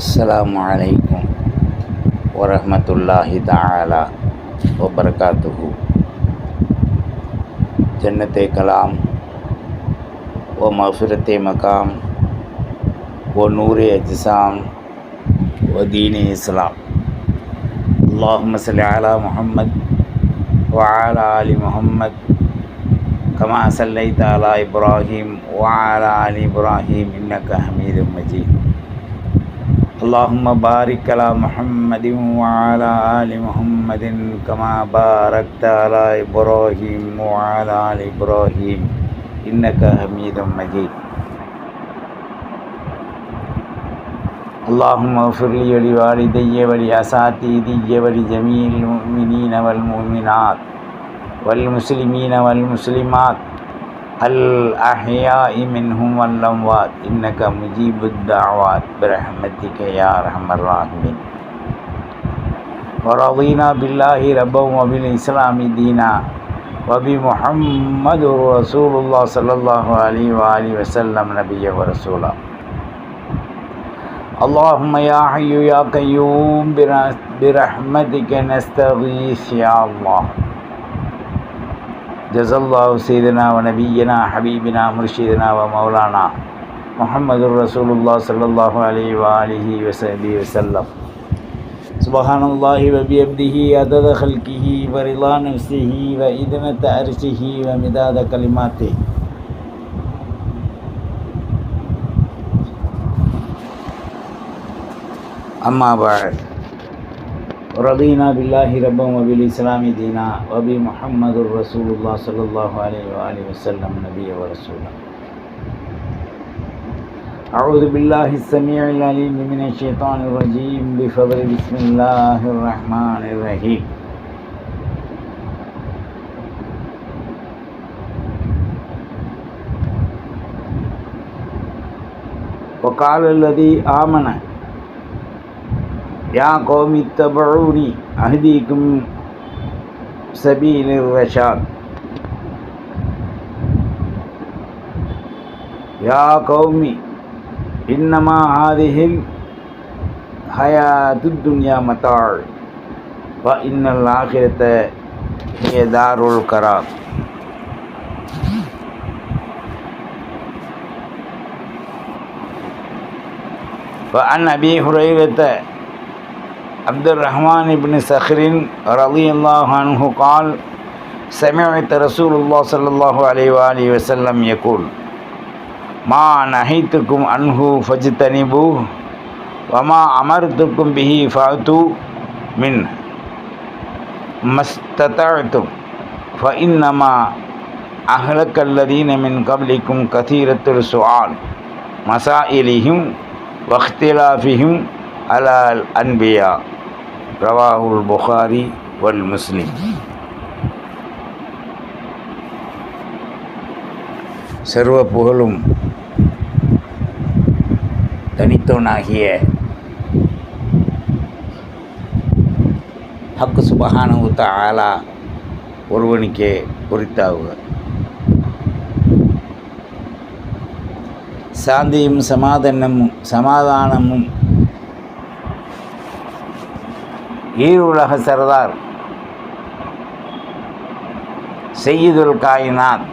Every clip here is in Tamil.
السلام عليكم ورحمة الله تعالى وبركاته. جنة كلام ومغفرة مقام ونور أجسام ودين إسلام اللهم صل على محمد وعلى آل محمد كما صليت على إبراهيم وعلى آل إبراهيم إنك حميد مجيد. اللهم بارك على محمد وعلى آل محمد كما باركت على إبراهيم وعلى آل إبراهيم إنك حميد مجيد اللهم اغفر لي ولوالدي ولأساتذتي ولجميع المؤمنين والمؤمنات والمسلمين والمسلمات الأحياء منهم والأموات. إنك مجيب الدعوات. برحمتك يا أرحم الراحمين. ورضينا بالله ربا وبالإسلام دينا. وبمحمد رسول الله صلى الله عليه وآله وسلم نبيا ورسولا. اللهم يا حي يا قيوم. برحمتك نستغيث يا الله. جزا الله سيدنا ونبينا حبيبنا مرشدنا ومولانا محمد رسول الله صلى الله عليه وآله وصحبه وسلم سبحان الله وبحمده عدد خلقه ورضا نفسه وإذنة عرشه ومداد كلماته أما بعد رضينا بالله ربا وبالإسلام دينا وبمحمد رسول الله صلى الله عليه وآله وسلم نبيا ورسولا أعوذ بالله السميع العليم من الشيطان الرجيم. بفضل بسم الله الرحمن الرحيم. وقال الذي آمن يا قوم اتبعوني أهديكم سبيل الرشاد يا قوم إنما هذه الحياة الدنيا متاع وإن الآخرة هي دار القرار وعن أبي هريرة عبد الرحمن بن سخر رضي الله عنه قال سمعت رسول الله صلى الله عليه وآله وسلم يقول ما نهيتكم عنه فاجتنبوه وما أمرتكم به فأتوا منه ما استطعتم فإنما أهلك الذين من قبلكم كثيرة السؤال مسائلهم واختلافهم على الأنبياء ரவாஹுல் புகாரி வல் முஸ்லிம். சர்வ புகழும் தனித்தவனாகிய ஹக்கு சுபகானுத்த ஆலா ஒருவனுக்கே குறித்தாகுக சாந்தியும் சமாதானமும் சமாதானமும் ஈருலக சரதார் செய்யுதுல் காயினாத்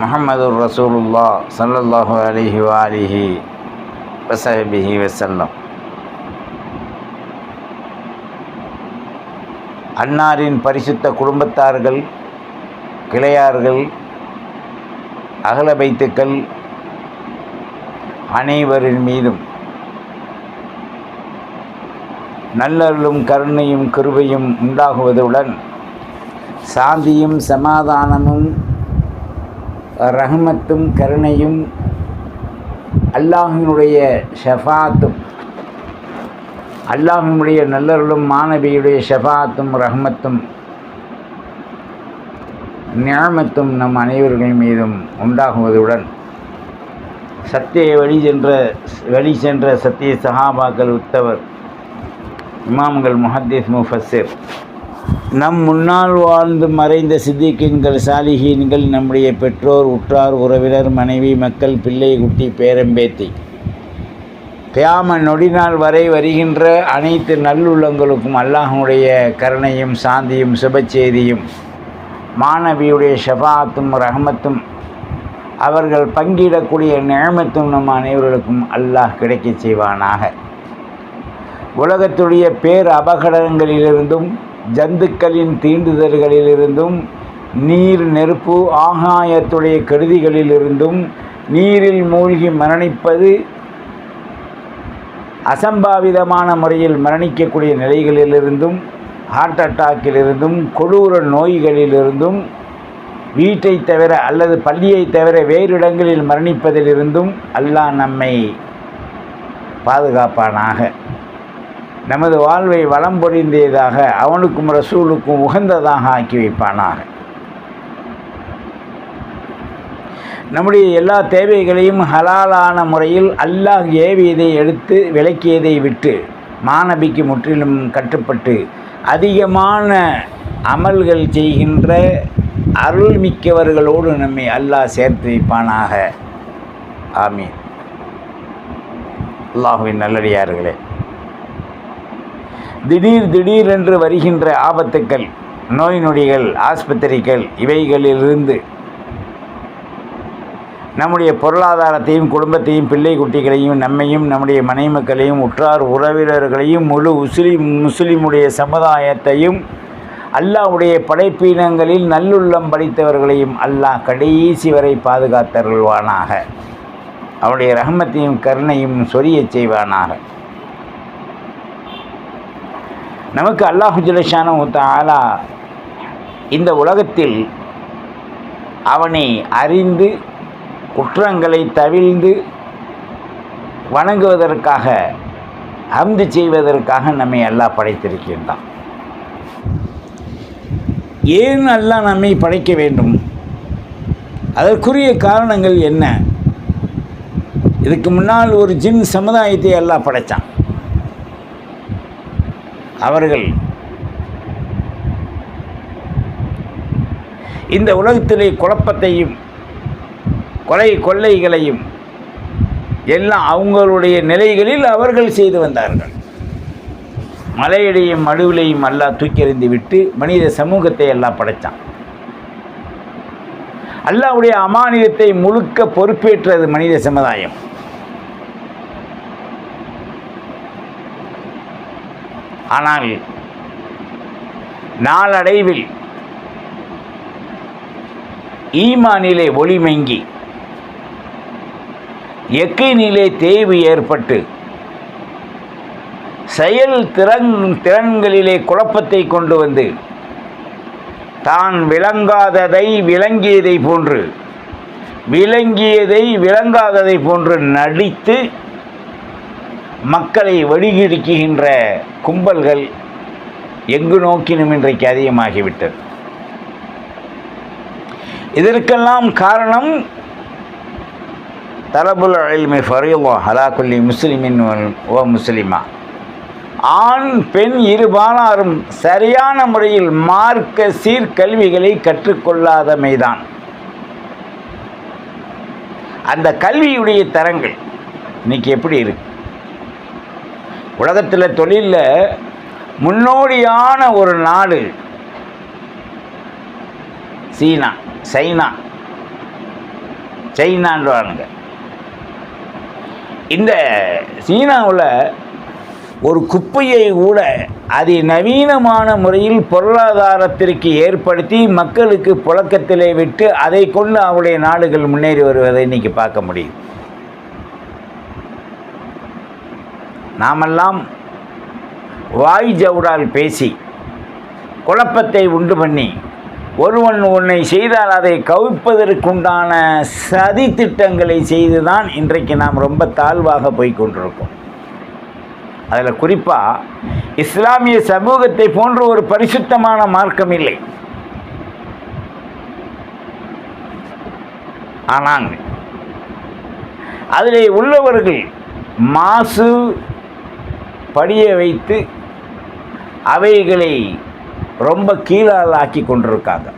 முகமது ரசூலுல்லா சல்லல்லாஹு அலிஹி வாலிஹி வசஹபிஹி வசல்லம் அன்னாரின் பரிசுத்த குடும்பத்தார்கள் கிளையார்கள் அகல பைத்துக்கள் அனைவரின் மீதும் நல்லருளும் கருணையும் கிருபையும் உண்டாகுவதுடன் சாந்தியும் சமாதானமும் ரஹமத்தும் கருணையும் அல்லாஹினுடைய ஷஃபாத்தும் அல்லாஹினுடைய நல்லருளும் மாணவியுடைய ஷஃபாத்தும் ரஹமத்தும் ஞாமத்தும் நம் அனைவர்கள் மீதும் உண்டாகுவதுடன் சத்திய வழி சென்ற வழி சென்ற சத்திய சஹாபாக்கள் உத்தவர் இமாம்கள் முஹத்தீஸ் முஃபஸிர் நம் முன்னால் வாழ்ந்து மறைந்த சித்திக்கின்கள் சாலிஹீன்கள் நம்முடைய பெற்றோர் உற்றார் உறவினர் மனைவி மக்கள் பிள்ளை குட்டி பேரம்பேத்தி கியாம நொடிநாள் வரை வருகின்ற அனைத்து நல்லுள்ளங்களுக்கும் அல்லாஹனுடைய கருணையும் சாந்தியும் சுபச்செய்தியும் மாணவியுடைய ஷபாத்தும் ரஹமத்தும் அவர்கள் பங்கிடக்கூடிய நியமத்தும் நம் அனைவர்களுக்கும் அல்லாஹ் கிடைக்கச் செய்வானாக. உலகத்துடைய பேர் அபகடங்களிலிருந்தும் ஜந்துக்களின் தீண்டுதல்களிலிருந்தும் நீர் நெருப்பு ஆகாயத்துடைய கருதிகளிலிருந்தும் நீரில் மூழ்கி மரணிப்பது அசம்பாவிதமான முறையில் மரணிக்கக்கூடிய நிலைகளிலிருந்தும் ஹார்ட் அட்டாக்கிலிருந்தும் கொடூர நோய்களிலிருந்தும் வீட்டை தவிர அல்லது பள்ளியை தவிர வேறு இடங்களில் மரணிப்பதிலிருந்தும் அல்லாஹ் நம்மை பாதுகாப்பானாக. நமது வாழ்வை வளம் பொறிந்தியதாக அவனுக்கும் ரசூலுக்கும் உகந்ததாக ஆக்கி வைப்பானாக. நம்முடைய எல்லா தேவைகளையும் ஹலாலான முறையில் அல்லாஹ் ஏவியதை எடுத்து விளக்கியதை விட்டு மாணபிக்கு முற்றிலும் கட்டுப்பட்டு அதிகமான அமல்கள் செய்கின்ற அருள்மிக்கவர்களோடு நம்மை அல்லாஹ் சேர்த்து வைப்பானாக. ஆமீன். அல்லாஹுவின் நல்லடியார்களே. திடீர் திடீரென்று வருகின்ற ஆபத்துக்கள் நோய் நொடிகள் ஆஸ்பத்திரிகள் இவைகளிலிருந்து நம்முடைய பொருளாதாரத்தையும் குடும்பத்தையும் பிள்ளை குட்டிகளையும் நம்மையும் நம்முடைய மனை மக்களையும் உற்றார் உறவினர்களையும் முழு முஸ்லிம் முஸ்லிமுடைய சமுதாயத்தையும் அல்லாஹ்வுடைய படைப்பீனங்களில் நல்லுள்ளம் படைத்தவர்களையும் அல்லாஹ் கடைசி வரை பாதுகாத்தருள்வானாக. அவனுடைய ரஹமத்தையும் கருணையும் சொரியச் செய்வானாக. நமக்கு அல்லாஹு ஜலஷான ஆலா இந்த உலகத்தில் அவனை அறிந்து குற்றங்களை தவிழ்ந்து வணங்குவதற்காக ஹம்து செய்வதற்காக நம்மை அல்லாஹ் படைத்திருக்கின்றான். ஏன் அல்லாஹ் நம்மை படைக்க வேண்டும்? அதற்குரிய காரணங்கள் என்ன? இதுக்கு முன்னால் ஒரு ஜின் சமுதாயத்தை எல்லாம் படைத்தான் அவர்கள் இந்த உலகத்திலே குழப்பத்தையும் கொலை கொள்ளைகளையும் எல்லாம் அவங்களுடைய நிலைகளில் அவர்கள் செய்து வந்தார்கள். மலையடையும் மடுவிலையும் எல்லாம் தூக்கி எறிந்து விட்டு மனித சமூகத்தை எல்லாம் படைத்தான் அல்லாவுடைய அமானியத்தை முழுக்க பொறுப்பேற்றது மனித சமுதாயம். ஆனால் நாளடைவில் ஈமானிலே ஒளிமங்கி எக்கையினிலே தேய்வு ஏற்பட்டு செயல் திறன் திறன்களிலே குழப்பத்தை கொண்டு வந்து தான் விளங்காததை விளங்கியதை போன்று விளங்கியதை விளங்காததை போன்று நடித்து மக்களை வடிகிடுக்குகின்ற கும்பல்கள் எங்கு நோக்கினும் இன்றைக்கு அதிகமாகிவிட்டது. இதற்கெல்லாம் காரணம் தலபுல் அல்மி ஃபரீலா ஹலாக்குல்லி முஸ்லிமின் ஓ முஸ்லிமா. ஆண் பெண் இருபாலாரும் சரியான முறையில் மார்க்க சீர்கல்விகளை கற்றுக்கொள்ளாதமைதான் அந்த கல்வியுடைய தரங்கள் இன்னைக்கு எப்படி இருக்கு? உலகத்தில் தொழிலில் முன்னோடியான ஒரு நாடு சீனா சைனா. சைனான்றானுங்க. இந்த சீனாவில் ஒரு குப்பையை கூட அதை நவீனமான முறையில் பொருளாதாரத்திற்கு ஏற்படுத்தி மக்களுக்கு புழக்கத்திலே விட்டு அதை கொண்டு அவருடைய நாடுகள் முன்னேறி வருவதை இன்னைக்கு பார்க்க முடியும். நாமெல்லாம் வாய் ஜவுடால் பேசி குழப்பத்தை உண்டு பண்ணி ஒருவன் உன்னை செய்தால் அதை கவிப்பதற்குண்டான சதி திட்டங்களை செய்துதான் இன்றைக்கு நாம் ரொம்ப தாழ்வாக போய்கொண்டிருக்கோம் அதில் குறிப்பாக இஸ்லாமிய சமூகத்தை போன்ற ஒரு பரிசுத்தமான மார்க்கம் இல்லை. ஆனால் அதில் உள்ளவர்கள் மாசு படிய வைத்து அவைகளை ரொம்ப கீழால் ஆக்கி கொண்டிருக்காங்க.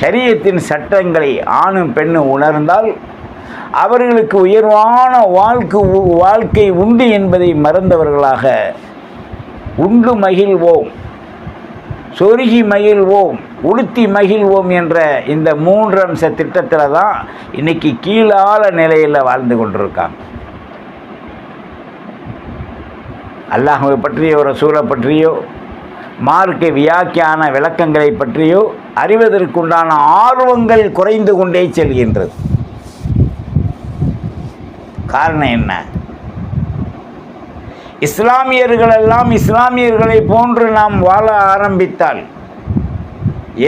சரியத்தின் சட்டங்களை ஆணும் பெண்ணும் உணர்ந்தால் அவர்களுக்கு உயர்வான வாழ்க்கை வாழ்க்கை உண்டு என்பதை மறந்தவர்களாக உண்டு மகிழ்வோம் சொருகி மகிழ்வோம் உளுத்தி மகிழ்வோம் என்ற இந்த மூன்று அம்ச திட்டத்தில் தான் இன்னைக்கு கீழால நிலையில் வாழ்ந்து கொண்டிருக்காங்க. அல்லாஹுவை பற்றியோ ரசூலை பற்றியோ மார்க்க வியாக்கியான விளக்கங்களை பற்றியோ அறிவதற்குண்டான ஆர்வங்கள் குறைந்து கொண்டே செல்கின்றது. காரணம் என்ன? இஸ்லாமியர்களெல்லாம் இஸ்லாமியர்களை போன்று நாம் வாழ ஆரம்பித்தால்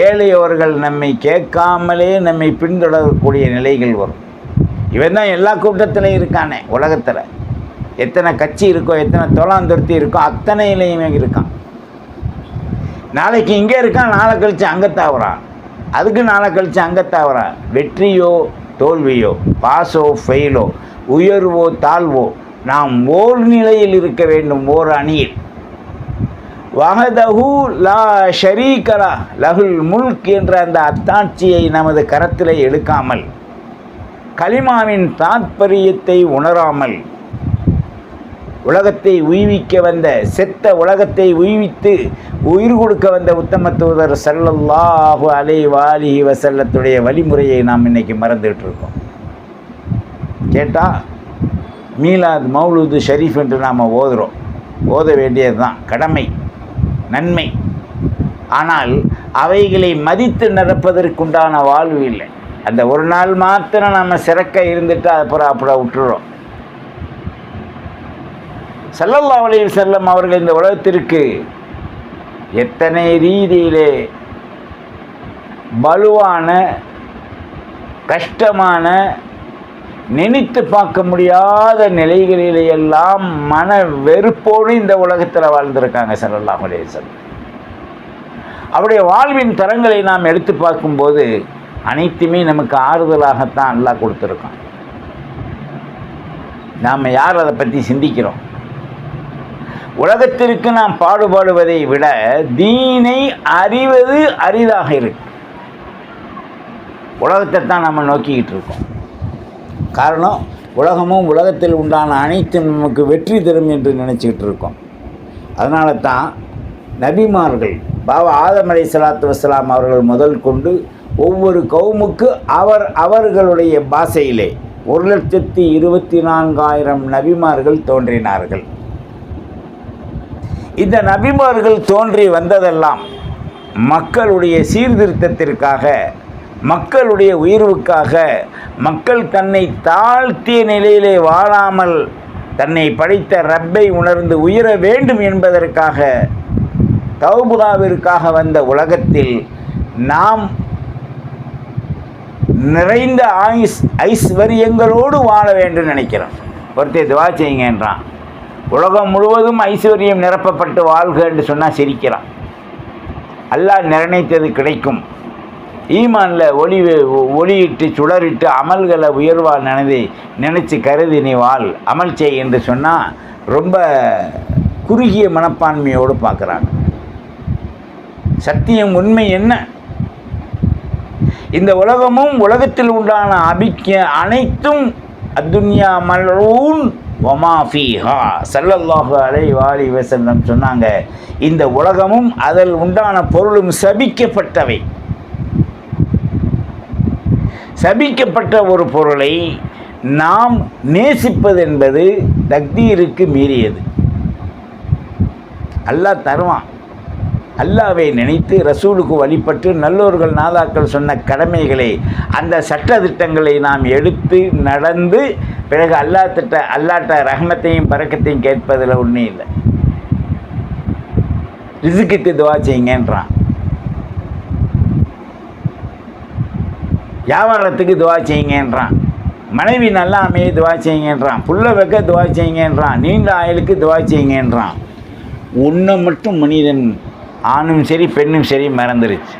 ஏழையவர்கள் நம்மை கேட்காமலே நம்மை பின்தொடரக்கூடிய நிலைகள் வரும். இவன் தான் எல்லா கூட்டத்திலையும் இருக்கானே உலகத்தில். எத்தனை கட்சி இருக்கோ எத்தனை தொலாந்துருத்தி இருக்கோ அத்தனையிலையுமே இருக்கான். நாளைக்கு இங்கே இருக்கான் நாளை கழித்து அங்கே தாவறான் அதுக்கு நாளை கழித்து அங்கே தாவறான் வெற்றியோ தோல்வியோ பாஸோ ஃபெயிலோ உயர்வோ தாழ்வோ நாம் ஓர் நிலையில் இருக்க வேண்டும் ஓர் அணியில். வஹதஹு லா ஷரீகலா லகுல் முல்க் என்ற அந்த அத்தாட்சியை நமது கரத்தில் எடுக்காமல் கலிமாவின் தாத்பரியத்தை உணராமல் உலகத்தை உய்விக்க வந்த செத்த உலகத்தை உய்வித்து உயிர் கொடுக்க வந்த உத்தம தூதர் சல்லல்லாஹு அலை வாலி வசல்லத்துடைய வழிமுறையை நாம் இன்னைக்கு மறந்துகிட்டு இருக்கோம் கேட்டால் மீலாத் மௌலூது ஷரீஃப் என்று நாம் ஓதுறோம். ஓத வேண்டியது தான் கடமை நன்மை. ஆனால் அவைகளை மதித்து நிரப்பதற்குண்டான வாழ்வு இல்லை. அந்த ஒரு நாள் மாத்திரம் நம்ம சிறக்க இருந்துட்டு அப்புறம் அப்புறம் விட்டுறோம். செல்லல்லா வலையில் செல்லம் அவர்கள் இந்த உலகத்திற்கு எத்தனை ரீதியிலே வலுவான கஷ்டமான நினைத்து பார்க்க முடியாத நிலைகளிலே எல்லாம் மன வெறுப்போடு இந்த உலகத்தில் வாழ்ந்திருக்காங்க செல்லல்லா அலைஹி அவருடைய வாழ்வின் தரங்களை நாம் எடுத்து பார்க்கும்போது அனைத்துமே நமக்கு ஆறுதலாகத்தான் அல்லாஹ் கொடுத்துருக்கான். நாம் யார் அதை பற்றி சிந்திக்கிறோம்? உலகத்திற்கு நாம் பாடுபாடுவதை விட தீனை அறிவது அரிதாக இருக்கு. உலகத்தை தான் நம்ம நோக்கிக்கிட்டு இருக்கோம். காரணம் உலகமும் உலகத்தில் உண்டான அனைத்தும் நமக்கு வெற்றி தரும் என்று நினச்சிக்கிட்டு இருக்கோம். அதனால தான் நபிமார்கள் பாபா ஆதம் அலை சலாத்து வசலாம் அவர்கள் முதல் கொண்டு ஒவ்வொரு கவுமுக்கு அவர் அவர்களுடைய பாஷையிலே ஒரு லட்சத்தி இருபத்தி நான்காயிரம் நபிமார்கள் தோன்றினார்கள். இந்த நபிமார்கள் தோன்றி வந்ததெல்லாம் மக்களுடைய சீர்திருத்தத்திற்காக மக்களுடைய உயர்வுக்காக மக்கள் தன்னை தாழ்த்திய நிலையிலே வாழாமல் தன்னை படைத்த ரப்பை உணர்ந்து உயர வேண்டும் என்பதற்காக தௌபுதாவிற்காக வந்த உலகத்தில் நாம் நிறைந்த ஆயுஸ் ஐஸ்வர்யங்களோடு வாழ வேண்டும் நினைக்கிறோம். ஒருத்தர் துவா செய்யுங்கன்றான் உலகம் முழுவதும் ஐஸ்வர்யம் நிரப்பப்பட்டு வாழ்க என்று சொன்னால் சிரிக்கிறான். அல்லாஹ் நிர்ணயித்தது கிடைக்கும். ஈமானில் ஒளி ஒளியிட்டு சுடரிட்டு அமல்களை உயர்வால் நினைது நினச்சி கருதி நீ வாழ் அமல் செய் என்று சொன்னால் ரொம்ப குறுகிய மனப்பான்மையோடு பார்க்குறாங்க சத்தியம் உண்மை என்ன? இந்த உலகமும் உலகத்தில் உண்டான அபிக்க அனைத்தும் அத்துன்யா மலூன் ஒமாஃபிஹா சல்லல்லாஹு அலை வாலி வசல்லம் சொன்னாங்க இந்த உலகமும் அதில் உண்டான பொருளும் சபிக்கப்பட்டவை. சபிக்கப்பட்ட ஒரு பொருளை நாம் நேசிப்பது என்பது தக்தீருக்கு மீறியது. அல்லாஹ் தருவான். அல்லாவை நினைத்து ரசூலுக்கு வழிபட்டு நல்லோர்கள் நாதாக்கள் சொன்ன கடமைகளை அந்த சட்ட திட்டங்களை நாம் எடுத்து நடந்து பிறகு அல்லா திட்ட அல்லாட்ட ரஹமத்தையும் பறக்கத்தையும் கேட்பதில் ஒன்றும் இல்லை. ரிசுக்கிட்டு துவா செய்யுங்கன்றான். வியாபாரத்துக்கு துவா செய்யுங்கன்றான். மனைவி நல்லா அமைய துவா செய்யுங்கன்றான். புள்ள வைக்க துவா செய்யுங்கன்றான். நீண்ட ஆயுளுக்கு துவா செய்யுங்கன்றான். ஒன்றை மட்டும் மனிதன் ஆணும் சரி பெண்ணும் சரி மறந்துருச்சு.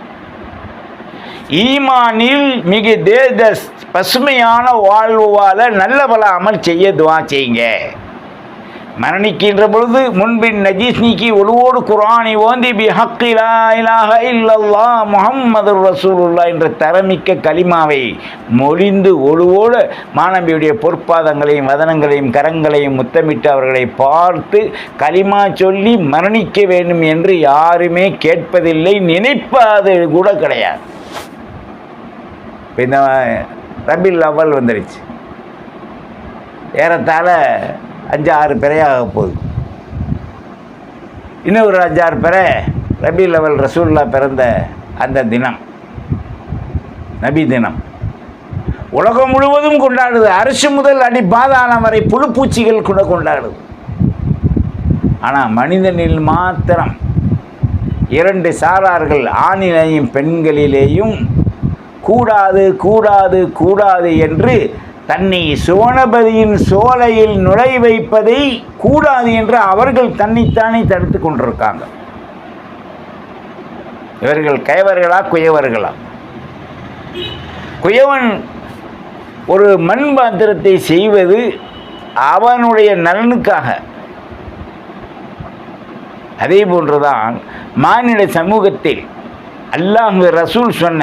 ஈமானில் மிக தேத பசுமையான வாழ்வு வாழ நல்ல பல அமல் செய்ய துவா செய்யுங்க. மரணிக்கின்ற பொழுது முன்பின் நஜீஸ் நீக்கி ஒழுவோடு குரானை ஓந்தி பி ஹக்கிலா இலாக இல்லல்லா முகம்மது ரசூலுல்லா என்ற தரமிக்க கலிமாவை மொழிந்து ஒழுவோடு மாணவியுடைய பொற்பாதங்களையும் வதனங்களையும் கரங்களையும் முத்தமிட்டு அவர்களை பார்த்து கலிமா சொல்லி மரணிக்க வேண்டும் என்று யாருமே கேட்பதில்லை நினைப்பது கூட கிடையாது. இந்த ரபில் அவல் வந்துடுச்சு ஏறத்தாழ அஞ்சு ஆறு பிறையாக போகுது. இன்னும் ஒரு அஞ்சாறு பிறை ரபி லெவல் ரசூல்லா பிறந்த அந்த தினம் நபி தினம். உலகம் முழுவதும் கொண்டாடுது. அரசு முதல் அடி பாதாளம் வரை புழுப்பூச்சிகள் கூட கொண்டாடுது. ஆனால் மனிதனில் மாத்திரம் இரண்டு சாரார்கள் ஆணிலையும் பெண்களிலேயும் கூடாது கூடாது கூடாது என்று தன்னை சுவனபதியின் சோலையில் நுழை வைப்பதை கூடாது என்று அவர்கள் தன்னைத்தானே தடுத்து கொண்டிருக்காங்க. இவர்கள் கைவர்களா குயவர்களா? குயவன் ஒரு மண் பாத்திரத்தை செய்வது அவனுடைய நலனுக்காக. அதே போன்றுதான் மானிட சமூகத்தில் அல்லாஹ் ரசூல் சொன்ன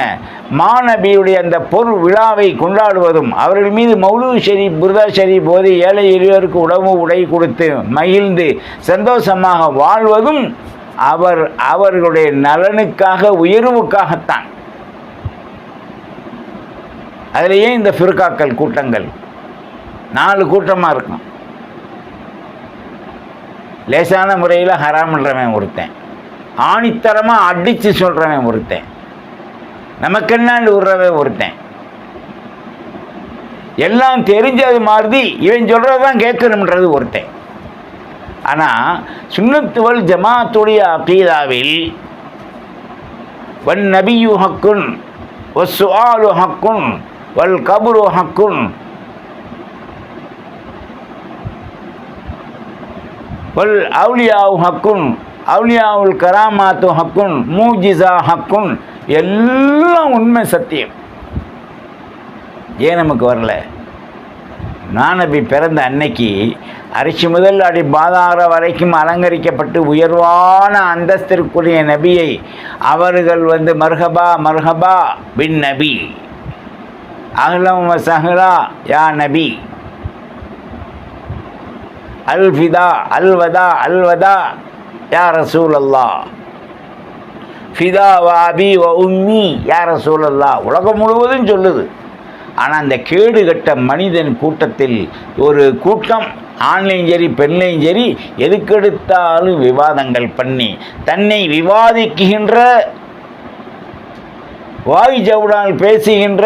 மாநபியுடைய அந்த பொருள் விழாவை கொண்டாடுவதும் அவர்கள் மீது மௌலூ ஷெரீப் புர்தா ஷெரீப் போது ஏழை எளியோருக்கு உணவு உடை கொடுத்து மகிழ்ந்து சந்தோஷமாக வாழ்வதும் அவர் அவர்களுடைய நலனுக்காக உயர்வுக்காகத்தான். அதிலேயே இந்த ஃபிர்காக்கள் கூட்டங்கள்? நாலு கூட்டமாக இருக்கும் லேசான முறையில் ஹராமன்றவன் ஒருத்தன். ஆணித்தரமாக அடித்து சொல்கிறவன் ஒருத்தன். நமக்கென்னாண்டு விடுறவன் ஒருத்தன். எல்லாம் தெரிஞ்சது மாதிரி இவன் சொல்கிறது தான் கேட்கணுன்றது ஒருத்தன். ஆனால் சுண்ணத்துவல் ஜமாத்துடைய அகீதாவில் வன் நபியு ஹக்குன் வஸ்ஸுஆலு ஹக்குன் வல் கபுரு ஹக்குன் வல் அவுலியாவு ஹக்குன் அவுலியாவுல் கராமாத்து ஹக்குன் மூஜிசா ஹக்குன் எல்லாம் உண்மை சத்தியம். ஏன் நமக்கு வரல? நானபி பிறந்த அன்னைக்கு அரிசி முதல் அடி பாதார வரைக்கும் அலங்கரிக்கப்பட்டு உயர்வான அந்தஸ்திற்குரிய நபியை அவர்கள் வந்து மர்ஹபா மர்ஹபா பின் நபி. அகலம் சஹ்லா யா நபி. அல்ஃபிதா அல்வதா அல்வதா. யா ரசூல் ஃபிதா வாபி வ உம்மி. யா ரசூல் உலகம் முழுவதும் சொல்லுது. ஆனால் அந்த கேடு கட்ட மனிதன் கூட்டத்தில் ஒரு கூட்டம் ஆண்லையும் சரி பெண்லையும் சரி எதுக்கெடுத்தாலும் விவாதங்கள் பண்ணி தன்னை விவாதிக்குகின்ற வாய் ஜவுடால் பேசுகின்ற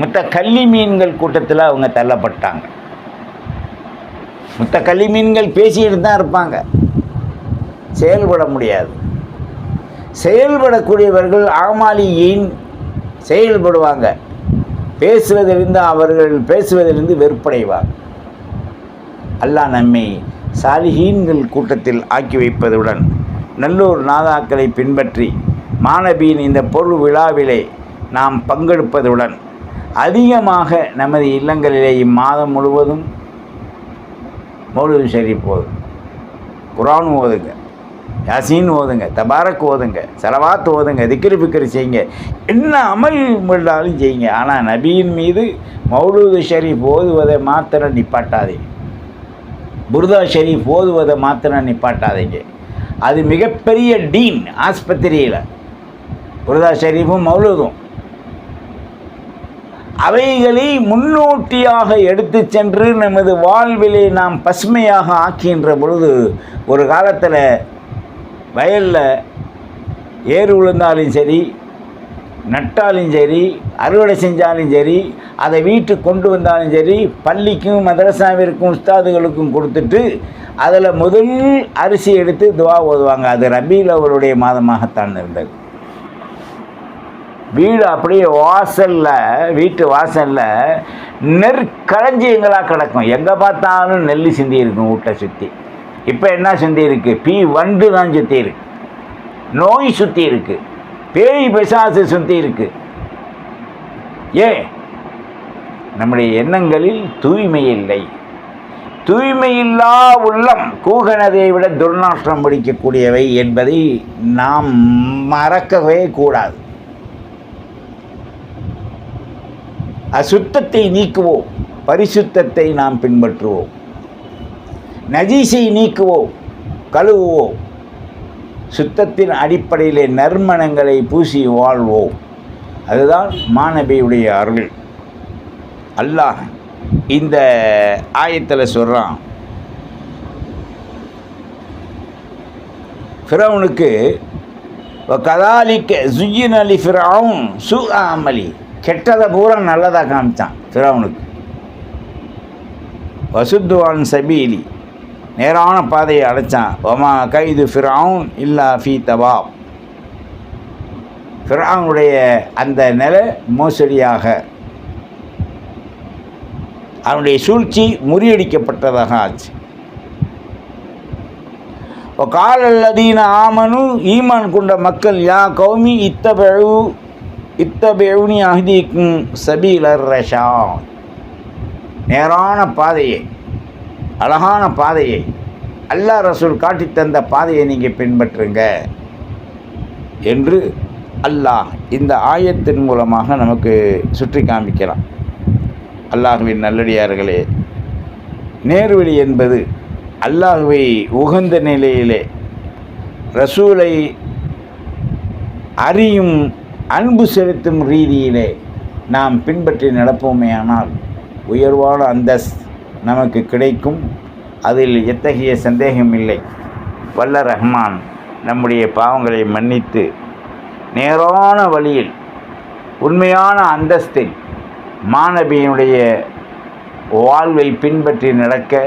மத்த கள்ளி மீன்கள் கூட்டத்தில் அவங்க தள்ளப்பட்டாங்க. மற்ற கள்ளி மீன்கள் பேசிக்கிட்டு தான் இருப்பாங்க. செயல்பட முடியாது. செயல்படக்கூடியவர்கள் ஆமாலியின் செயல்படுவாங்க. பேசுவதிலிருந்து அவர்கள் பேசுவதிலிருந்து வெறுப்படைவாங்க. அல்லாஹ் நம்மை சாலிஹீன்கள் கூட்டத்தில் ஆக்கி வைப்பதுடன் நல்லூர் நாதாக்களை பின்பற்றி மாணவியின் இந்த பொருள் விழாவிலே நாம் பங்கெடுப்பதுடன் அதிகமாக நமது இல்லங்களிலே இம்மாதம் முழுவதும் மௌலூது சரி போதும். குரான் ஓதுங்க. யாசின் ஓதுங்க தபாரக் ஓதுங்க செலவாத் ஓதுங்க திக்கிரி பிக்கிரி செய்யுங்க. என்ன அமல் இருந்தாலும் செய்யுங்க. ஆனால் நபியின் மீது மௌலூது ஷரீஃப் ஓதுவதை மாத்திரம் நிப்பாட்டாதீங்க. புர்தா ஷரீஃப் ஓதுவதை மாத்திரம் நிப்பாட்டாதீங்க. அது மிகப்பெரிய டீன் ஆஸ்பத்திரியில். புர்தா ஷரீஃபும் மௌலூதும். அவைகளை முன்னோட்டியாக எடுத்து சென்று நமது வாழ்விலே நாம் பசுமையாக ஆக்கின்ற பொழுது ஒரு காலத்தில் வயலில் ஏறு விழுந்தாலும் சரி நட்டாலும் சரி அறுவடை செஞ்சாலும் சரி அதை வீட்டுக்கு கொண்டு வந்தாலும் சரி பள்ளிக்கும் மதரசாவிற்கும் உஸ்தாதுகளுக்கும் கொடுத்துட்டு அதில் முதல் அரிசி எடுத்து துவா ஓதுவாங்க. அது ரபியில் அவருடைய மாதமாகத்தான் இருந்தது. வீடு அப்படியே வாசலில் வீட்டு வாசலில் நெற்களஞ்சியங்களாக கிடக்கும். எங்கே பார்த்தாலும் நெல் சிந்தி இருக்கும் வீட்டை சுற்றி இப்போ என்ன சுற்றி இருக்குது பி வண்டு தான் சுற்றி இருக்கு. நோய் சுற்றி இருக்கு. பேய் பிசாசு சுற்றி இருக்கு. ஏன் நம்முடைய எண்ணங்களில் தூய்மை இல்லை. தூய்மையில்லா உள்ளம் கூகனதை விட துர்நாற்றம் பிடிக்கக்கூடியவை என்பதை நாம் மறக்கவே கூடாது. அசுத்தத்தை நீக்குவோம் பரிசுத்தத்தை நாம் பின்பற்றுவோம். நஜீசை நீக்குவோம் கழுவுவோம். சுத்தத்தின் அடிப்படையிலே நறுமணங்களை பூசி வாழ்வோம். அதுதான் மாணவியுடைய அருள். அல்லாஹ் இந்த ஆயத்தில் சொல்கிறான் ஃபிரவுனுக்கு கதாலிக்க ஜுயின் அலி ஃபிரவுன் சு அமலி. கெட்டதை பூரா நல்லதாக காமித்தான் ஃபிரவுனுக்கு. வசுத்துவான் சபீலி. நேரான பாதையை அடைச்சான். ஒமா கைது ஃபிரௌன் இல்லா ஃபி தபாப் ஃபிரௌனுடைய அந்த நிலை மோசடியாக. அவனுடைய சூழ்ச்சி முறியடிக்கப்பட்டதாக ஆச்சு. காலல்லதீன ஆமனு ஈமான் கொண்ட மக்கள் யா கௌமி இத்தபெழு இத்தபெழுனி அகதிக்கும் சபீலர் ரஷா நேரான பாதையை அழகான பாதையை அல்லாஹ் ரசூல் காட்டித்தந்த பாதையை நீங்கள் பின்பற்றுங்க என்று அல்லாஹ் இந்த ஆயத்தின் மூலமாக நமக்கு சுற்றி காமிக்கிறான். அல்லாஹுவின் நல்லடியார்களே நேர்வழி என்பது அல்லாஹுவை உகந்த நிலையிலே ரசூலை அறியும் அன்பு செலுத்தும் ரீதியிலே நாம் பின்பற்றி நடப்போமே ஆனால் உயர்வான அந்தஸ்து நமக்கு கிடைக்கும். அதில் எத்தகைய சந்தேகம் இல்லை. வல்ல ரஹ்மான் நம்முடைய பாவங்களை மன்னித்து நேரான வழியில் உண்மையான அந்தஸ்தில் மாணவியினுடைய வாழ்வை பின்பற்றி நடக்க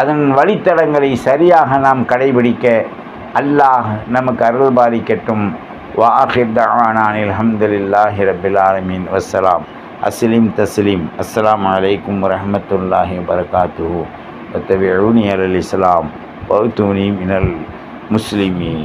அதன் வழித்தடங்களை சரியாக நாம் கடைபிடிக்க அல்லாஹ் நமக்கு அருள் பாதிக்கட்டும் வாஹிர் தானானில் அஹமதுல்லாஹி ரபில் ஆலமீன். أسلم تسليم. السلام عليكم ورحمة الله وبركاته. وتبعوني على الإسلام وأتوني من المسلمين.